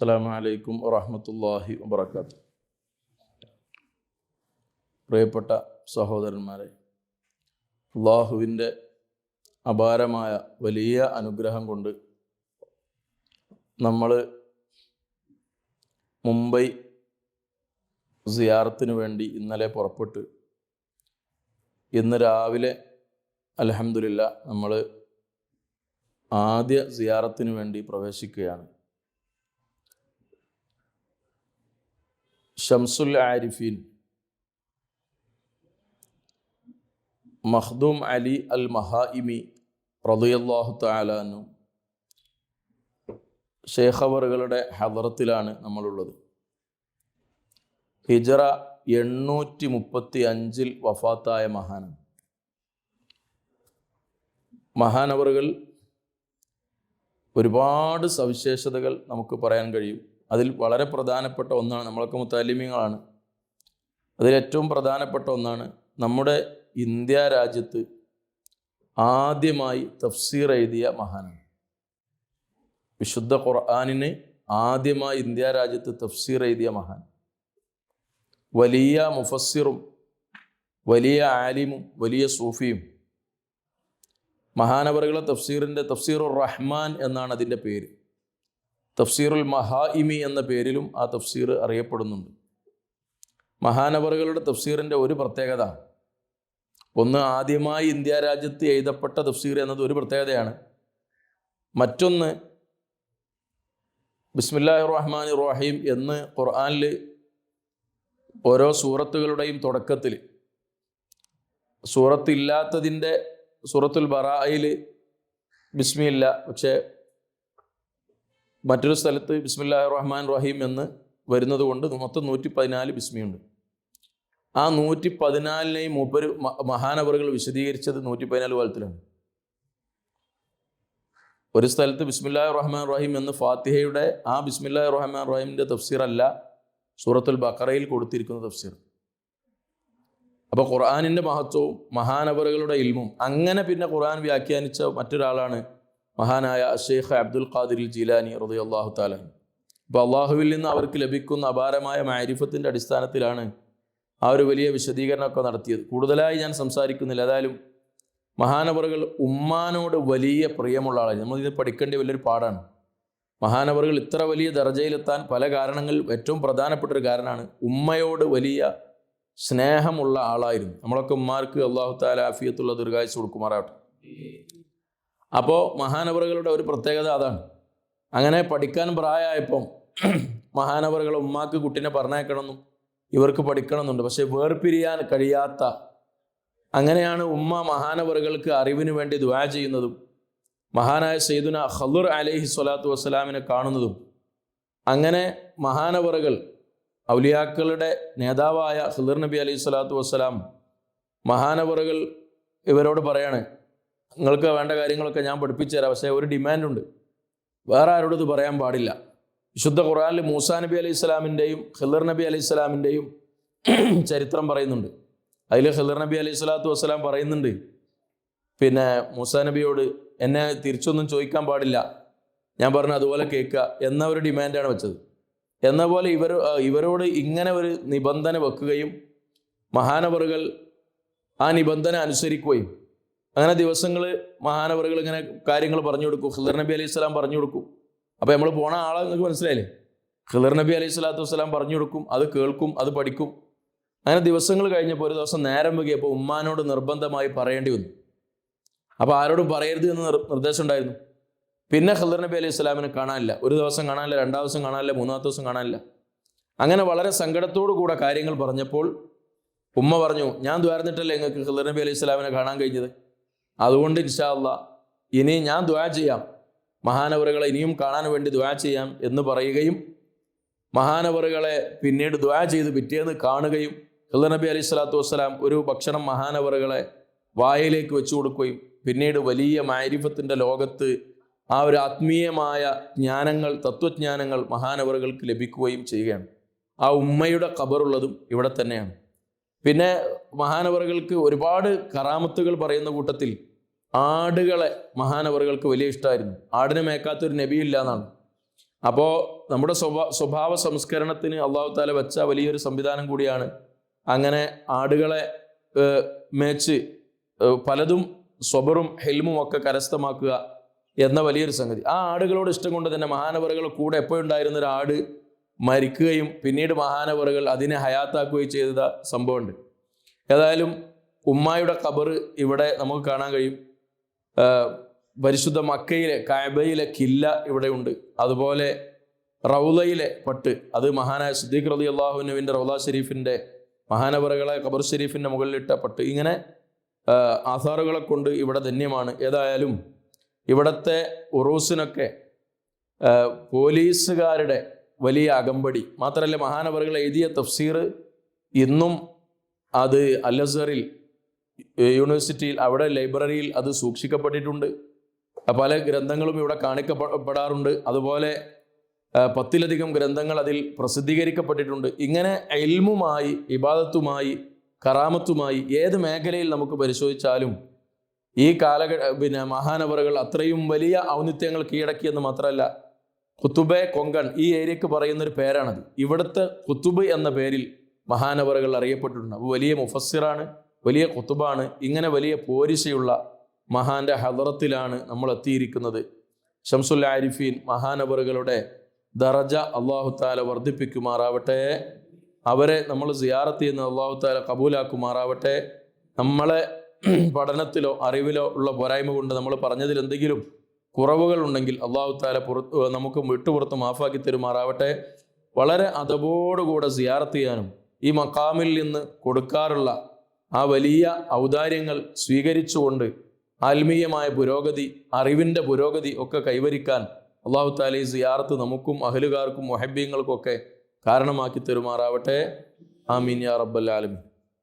അസ്സാം വലൈക്കും വറഹമത്തല്ലാഹി വബർക്കാത്തു പ്രിയപ്പെട്ട സഹോദരന്മാരെ അള്ളാഹുവിന്റെ അപാരമായ വലിയ അനുഗ്രഹം കൊണ്ട് നമ്മൾ മുംബൈ സിയാറത്തിന് വേണ്ടി ഇന്നലെ പുറപ്പെട്ട് ഇന്ന് രാവിലെ അലഹമില്ല നമ്മൾ ആദ്യ സിയാറത്തിന് വേണ്ടി പ്രവേശിക്കുകയാണ്. ഷംസുൽ ആരിഫീൻ. മഹ്ദൂം അലി അൽ മഹായിമി റളിയല്ലാഹു താലാനും ഷേഖവറുകളുടെ ഹദറത്തിലാണ് നമ്മളുള്ളത്. ഹിജറ എണ്ണൂറ്റി മുപ്പത്തി അഞ്ചിൽ വഫാത്തായ മഹാനാണ് മഹാനവറുകൾ ഒരുപാട് സവിശേഷതകൾ നമുക്ക് പറയാൻ കഴിയും. അതിൽ വളരെ പ്രധാനപ്പെട്ട ഒന്നാണ്. നമ്മളൊക്കെ മുത്താലിമ്യങ്ങളാണ് അതിലേറ്റവും പ്രധാനപ്പെട്ട ഒന്നാണ് നമ്മുടെ ഇന്ത്യ രാജ്യത്ത് ആദ്യമായി തഫ്സീർ എഴുതിയ മഹാനാണ്. വിശുദ്ധ ഖുർആാനിന് ആദ്യമായി ഇന്ത്യ രാജ്യത്ത് തഫ്സീർ എഴുതിയ മഹാൻ. വലിയ മുഫസ്സിറും വലിയ ആലിമും വലിയ സൂഫിയും. മഹാനവറുകളെ തഫ്സീറിന്റെ തഫ്സീറുർ റഹ്മാൻ എന്നാണ് അതിന്റെ പേര്. തഫ്സീറുൽ മഹാഇമി എന്ന പേരിലും ആ തഫ്സീർ അറിയപ്പെടുന്നുണ്ട്. മഹാനവറുകളുടെ തഫ്സീറിന്റെ ഒരു പ്രത്യേകത ഒന്ന് ആദ്യമായി ഇന്ത്യ രാജ്യത്ത് എഴുതപ്പെട്ട തഫ്സീർ എന്നത് ഒരു പ്രത്യേകതയാണ്. മറ്റൊന്ന് ബിസ്മില്ലാഹി റഹ്മാൻ റഹീം എന്ന് ഖുർആനിൽ ഓരോ സൂറത്തുകളുടെയും തുടക്കത്തിൽ സൂറത്തില്ലാത്തതിന്റെ സൂറത്തുൽ ബറായിൽ ബിസ്മിയില്ല പക്ഷേ മറ്റൊരു സ്ഥലത്ത് ബിസ്മില്ലാ റഹ്മാൻ റഹീം എന്ന് വരുന്നത് കൊണ്ട് മൊത്തം നൂറ്റി പതിനാല് ബിസ്മിയുണ്ട്. ആ നൂറ്റി പതിനാലിനെയും മൂപ്പര് മഹാനവറുകൾ വിശദീകരിച്ചത് നൂറ്റി പതിനാല് കാലത്തിലാണ്. ഒരു സ്ഥലത്ത് ബിസ്മില്ലാ റഹ്മാൻ റഹീം എന്ന് ഫാത്തിഹയുടെ ആ ബിസ്മില്ലാ റഹ്മാൻ റഹീമിന്റെ തഫ്സീർ അല്ല സൂറത്തുൽ ബക്കറയിൽ കൊടുത്തിരിക്കുന്ന തഫ്സീർ. അപ്പോൾ ഖുർആാനിന്റെ മഹത്വവും മഹാനവറുകളുടെ ഇൽമും. അങ്ങനെ പിന്നെ ഖുർആൻ വ്യാഖ്യാനിച്ച മറ്റൊരാളാണ് മഹാനായ ഷെയ്ഖ് അബ്ദുൽ ഖാദിർ ജീലാനി അള്ളാഹു താലാൻ അപ്പോൾ അള്ളാഹുവിൽ നിന്ന് അവർക്ക് ലഭിക്കുന്ന അപാരമായ മാരിഫത്തിന്റെ അടിസ്ഥാനത്തിലാണ് ആ ഒരു വലിയ വിശദീകരണമൊക്കെ നടത്തിയത്. കൂടുതലായി ഞാൻ സംസാരിക്കുന്നില്ല. ഏതായാലും മഹാനവറുകൾ ഉമ്മാനോട് വലിയ പ്രിയമുള്ള ആളാണ്. നമ്മളിത് പഠിക്കേണ്ട വലിയൊരു പാടാണ് മഹാനവറുകൾ ഇത്ര വലിയ ദർജയിലെത്താൻ പല കാരണങ്ങളിൽ ഏറ്റവും പ്രധാനപ്പെട്ട ഒരു കാരണമാണ് ഉമ്മയോട് വലിയ സ്നേഹമുള്ള ആളായിരുന്നു. നമ്മളൊക്കെ ഉമ്മാർക്ക് അള്ളാഹു താല ആഫിയത്തുള്ള ദീർഘായുസ് കൊടുക്കുമാറാവട്ടെ. അപ്പോൾ മഹാനവറുകളുടെ ഒരു പ്രത്യേകത അതാണ്. അങ്ങനെ പഠിക്കാൻ പ്രായമായപ്പം മഹാനവറുകൾ ഉമ്മാക്ക് കുട്ടീനെ പറഞ്ഞേക്കണമെന്നും ഇവർക്ക് പഠിക്കണമെന്നുണ്ട്. പക്ഷെ വേർപിരിയാൻ കഴിയാത്ത അങ്ങനെയാണ് ഉമ്മ മഹാനവറുകൾക്ക് അറിവിന് വേണ്ടി ദ്വാ ചെയ്യുന്നതും മഹാനായ സെയ്ദുന ഹലുർ അലഹി സ്വലാത്തു വസ്സലാമിനെ കാണുന്നതും. അങ്ങനെ മഹാനവറുകൾ ഔലിയാക്കളുടെ നേതാവായ ഹലുർ നബി അലൈഹി സ്വലാത്തു വസ്സലാം മഹാനവറുകൾ ഇവരോട് പറയാണ് നിങ്ങൾക്ക് വേണ്ട കാര്യങ്ങളൊക്കെ ഞാൻ പഠിപ്പിച്ചു തരാം. പക്ഷേ ഒരു ഡിമാൻഡുണ്ട്. വേറെ ആരോടും ഇത് പറയാൻ പാടില്ല. വിശുദ്ധ ഖുറാനിൽ മൂസാ നബി അലൈഹി സ്വലാമിന്റെയും ഖിദർ നബി അലൈഹി സ്വലാമിന്റെയും ചരിത്രം പറയുന്നുണ്ട്. അതിൽ ഖിദർ നബി അലൈഹി സ്വലാത്തു വസ്സലാം പറയുന്നുണ്ട്. പിന്നെ മൂസാ നബിയോട് എന്നെ തിരിച്ചൊന്നും ചോദിക്കാൻ പാടില്ല. ഞാൻ പറഞ്ഞു അതുപോലെ കേൾക്കുക എന്ന ഒരു ഡിമാൻഡാണ് വെച്ചത്. എന്ന പോലെ ഇവർ ഇവരോട് ഇങ്ങനെ ഒരു നിബന്ധന വെക്കുകയും മഹാനവറുകൾ ആ നിബന്ധന അനുസരിക്കുകയും അങ്ങനെ ദിവസങ്ങൾ മഹാനവറുകൾ ഇങ്ങനെ കാര്യങ്ങൾ പറഞ്ഞു കൊടുക്കും. ഖിദർ നബി അലൈഹി സ്വലാം പറഞ്ഞു കൊടുക്കും. അപ്പോൾ നമ്മൾ പോണ ആളെ നിങ്ങൾക്ക് മനസ്സിലായില്ലേ? ഖിദർ നബി അലൈഹി സ്വലാത്തു വസ്സലാം പറഞ്ഞു കൊടുക്കും അത് കേൾക്കും അത് പഠിക്കും. അങ്ങനെ ദിവസങ്ങൾ കഴിഞ്ഞപ്പോൾ ഒരു ദിവസം നേരം വൈകിയപ്പോൾ ഉമ്മാനോട് നിർബന്ധമായി പറയേണ്ടി വന്നു. അപ്പോൾ ആരോടും പറയരുത് എന്ന് നിർദ്ദേശം ഉണ്ടായിരുന്നു. പിന്നെ ഖിദർ നബി അലൈഹി സ്വലാമിനെ കാണാനില്ല. ഒരു ദിവസം കാണാനില്ല രണ്ടാം ദിവസം കാണാനില്ല മൂന്നാമത്തെ ദിവസം കാണാനില്ല. അങ്ങനെ വളരെ സങ്കടത്തോടു കൂടെ കാര്യങ്ങൾ പറഞ്ഞപ്പോൾ ഉമ്മ പറഞ്ഞു ഞാൻ ദ്വാരന്നിട്ടല്ലേ നിങ്ങൾക്ക് ഖിദർ നബി അലൈഹി സ്വലാമിനെ കാണാൻ കഴിഞ്ഞത്? അതുകൊണ്ട് ഇൻഷാല്ല ഇനി ഞാൻ ദ്വാ ചെയ്യാം. മഹാനവറുകളെ ഇനിയും കാണാൻ വേണ്ടി ദ്വാ ചെയ്യാം എന്ന് പറയുകയും മഹാനവറുകളെ പിന്നീട് ദ്വാ ചെയ്ത് പിറ്റേന്ന് കാണുകയും നബി അലൈഹി സ്വലാത്തു വസ്സലാം ഒരു ഭക്ഷണം മഹാനവറുകളെ വായയിലേക്ക് വെച്ചു കൊടുക്കുകയും പിന്നീട് വലിയ മാരിഫത്തിന്റെ ലോകത്ത് ആ ഒരു ആത്മീയമായ ജ്ഞാനങ്ങൾ തത്വജ്ഞാനങ്ങൾ മഹാനവറുകൾക്ക് ലഭിക്കുകയും ചെയ്യുകയാണ്. ആ ഉമ്മയുടെ ഖബറുള്ളതും ഇവിടെ തന്നെയാണ്. പിന്നെ മഹാനവറുകൾക്ക് ഒരുപാട് കറാമത്തുകൾ പറയുന്ന കൂട്ടത്തിൽ ആടുകളെ മഹാനവറുകൾക്ക് വലിയ ഇഷ്ടമായിരുന്നു ആടിനെ മേക്കാത്തൊരു നബിയില്ല എന്നാണ്. അപ്പോൾ നമ്മുടെ സ്വഭാ സ്വഭാവ സംസ്കരണത്തിന് അള്ളാഹു താല വെച്ച വലിയൊരു സംവിധാനം കൂടിയാണ് അങ്ങനെ ആടുകളെ മേച്ച് പലതും സ്വബറും ഹെൽമും ഒക്കെ കരസ്ഥമാക്കുക എന്ന വലിയൊരു സംഗതി. ആ ആടുകളോട് ഇഷ്ടം കൊണ്ട് തന്നെ മഹാനവറുകൾ കൂടെ എപ്പോഴുണ്ടായിരുന്ന ഒരു ആട് മരിക്കുകയും പിന്നീട് മഹാനവറുകൾ അതിനെ ഹയാത്താക്കുകയും ചെയ്ത സംഭവമുണ്ട്. ഏതായാലും ഉമ്മായുടെ ഖബർ ഇവിടെ നമുക്ക് കാണാൻ കഴിയും. പരിശുദ്ധ മക്കയിലെ കാബയിലെ കില്ല ഇവിടെയുണ്ട് അതുപോലെ റൗലയിലെ പട്ട് അത് മഹാനായ സിദ്ദീഖ് റലി അള്ളാഹുനുവിന്റെ റൗല ഷെരീഫിന്റെ മഹാനവറുകളെ ഖബർ ഷെരീഫിന്റെ മുകളിലിട്ട പട്ട്. ഇങ്ങനെ ആധാറുകളെ കൊണ്ട് ഇവിടെ ധന്യമാണ്. ഏതായാലും ഇവിടത്തെ ഉറൂസിനൊക്കെ പോലീസുകാരുടെ വലിയ അകമ്പടി. മാത്രമല്ല മഹാനവറുകൾ എഴുതിയ തഫ്സീർ ഇന്നും അത് അൽ അസറിൽ യൂണിവേഴ്സിറ്റിയിൽ അവിടെ ലൈബ്രറിയിൽ അത് സൂക്ഷിക്കപ്പെട്ടിട്ടുണ്ട്. പല ഗ്രന്ഥങ്ങളും ഇവിടെ കാണിക്കപ്പെടാറുണ്ട്. അതുപോലെ പത്തിലധികം ഗ്രന്ഥങ്ങൾ അതിൽ പ്രസിദ്ധീകരിക്കപ്പെട്ടിട്ടുണ്ട്. ഇങ്ങനെ എൽമുമായി ഇബാദത്തുമായി കറാമത്തുമായി ഏത് മേഖലയിൽ നമുക്ക് പരിശോധിച്ചാലും ഈ കാലഘട്ട പിന്നെ മഹാനവറുകൾ അത്രയും വലിയ ഔന്നിത്യങ്ങൾ കീഴടക്കിയെന്ന് മാത്രമല്ല കുത്തുബെ കൊങ്കൺ ഈ ഏരിയക്ക് പറയുന്ന ഒരു പേരാണത്. ഇവിടുത്തെ കുത്തുബ് എന്ന പേരിൽ മഹാനവറുകൾ അറിയപ്പെട്ടിട്ടുണ്ട്. അപ്പോൾ വലിയ മുഫസ്സിറാണ് വലിയ കുത്തുബാണ് ഇങ്ങനെ വലിയ പോരിശയുള്ള മഹാന്റെ ഹദറത്തിലാണ് നമ്മൾ എത്തിയിരിക്കുന്നത്. ഷംസുൽ ആരിഫീൻ മഹാനവറുകളുടെ ദറജ അള്ളാഹു താല വർദ്ധിപ്പിക്കുമാറാവട്ടെ. അവരെ നമ്മൾ സിയാറത്ത് ചെയ്യുന്ന അള്ളാഹു താല കബൂലാക്കുമാറാവട്ടെ. നമ്മളെ പഠനത്തിലോ അറിവിലോ ഉള്ള പോരായ്മ കൊണ്ട് നമ്മൾ പറഞ്ഞതിൽ എന്തെങ്കിലും കുറവുകൾ ഉണ്ടെങ്കിൽ അള്ളാഹു താല പുറത്ത് നമുക്ക് വിട്ടുപുറത്ത് മാഫാക്കി തരുമാറാവട്ടെ. വളരെ അതബോടുകൂടെ സിയാറത്ത് ചെയ്യാനും ഈ മക്കാമിൽ നിന്ന് കൊടുക്കാറുള്ള ആ വലിയ ഔദാര്യങ്ങൾ സ്വീകരിച്ചുകൊണ്ട് ആത്മീയമായ പുരോഗതി അറിവിന്റെ പുരോഗതി ഒക്കെ കൈവരിക്കാൻ അള്ളാഹു താല ഈ സിയാറത്ത് നമുക്കും അഹലുകാർക്കും മൊഹബ്യങ്ങൾക്കും ഒക്കെ കാരണമാക്കി തരുമാറാവട്ടെ. ആമീൻ യാ റബ്ബൽ ആലമീൻ.